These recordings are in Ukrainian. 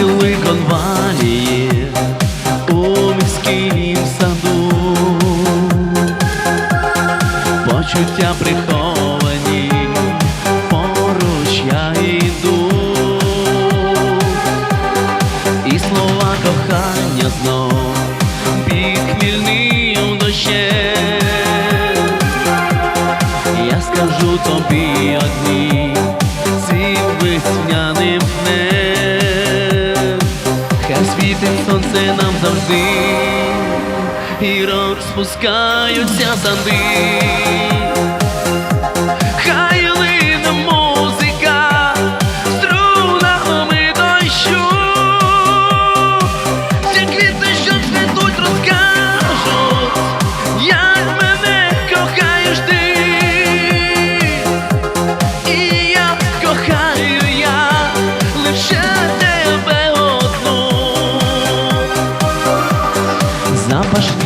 силикон валії у міськім саду, почуття приховані, поруч я йду, і слова кохання знов під хмільним дощем я скажу тобі одні. І розпускаються санди.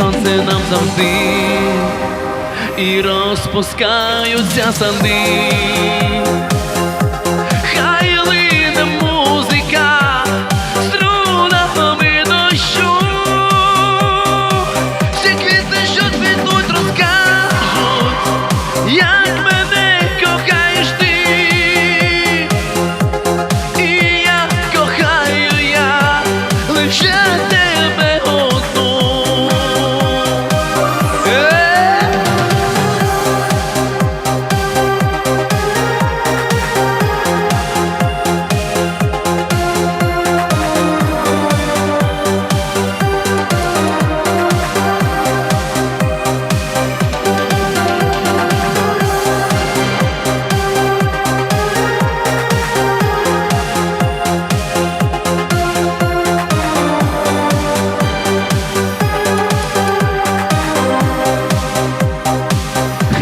сонце нам завжди і розпускаються санди.